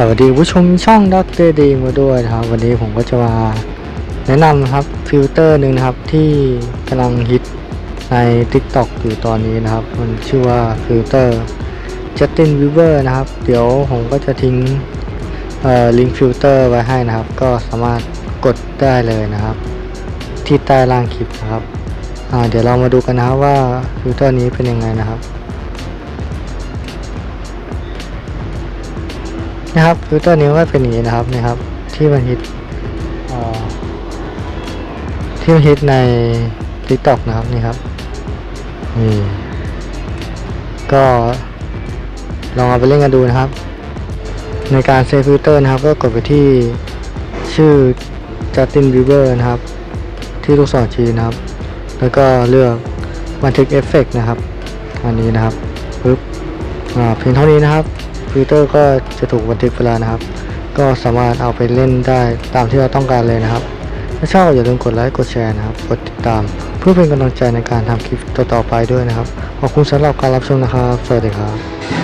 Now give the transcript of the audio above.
สวัสดีผู้ชมช่องดรดีมาด้วยนะครับ วันนี้ผมก็จะมาแนะนำครับฟิลเตอร์หนึ่งนะครับที่กำลังฮิตใน TikTok อยู่ตอนนี้นะครับ มันชื่อว่าฟิลเตอร์ Justin Bieber นะครับ เดี๋ยวผมก็จะทิ้งลิงก์ฟิลเตอร์ไว้ให้นะครับ ก็สามารถกดได้เลยนะครับ ที่ใต้ล่างคลิปนะครับเดี๋ยวเรามาดูกันนะครับว่าฟิลเตอร์นี้เป็นยังไงนะครับ นะครับฟิลเตอร์นี้ก็เป็นอย่างนี้นะครับนะครับ ที่มันฮิตที่มันฮิตใน TikTok นะครับนี่ครับนี่ก็ลองเอาไปเล่นกันดูนะครับ ในการเซฟฟิลเตอร์นะครับ ก็กดไปที่ชื่อ Justin Bieber นะครับ ที่ลูกศรชี้นะครับ แล้วก็เลือกบันทึกเอฟเฟกนะครับ อันนี้นะครับปึ๊บเพียงเท่านี้นะครับ ฟิลเตอร์ก็จะถูกบันทึกเวลานะครับ ก็สามารถเอาไปเล่นได้ตามที่เราต้องการเลยนะครับ ถ้าชอบอย่าลืมกดไลค์กดแชร์นะครับ กดติดตาม เพื่อเป็นกำลังใจในการทำคลิปต่อๆไปด้วยนะครับ ขอบคุณสำหรับการรับชมนะครับ สวัสดีครับ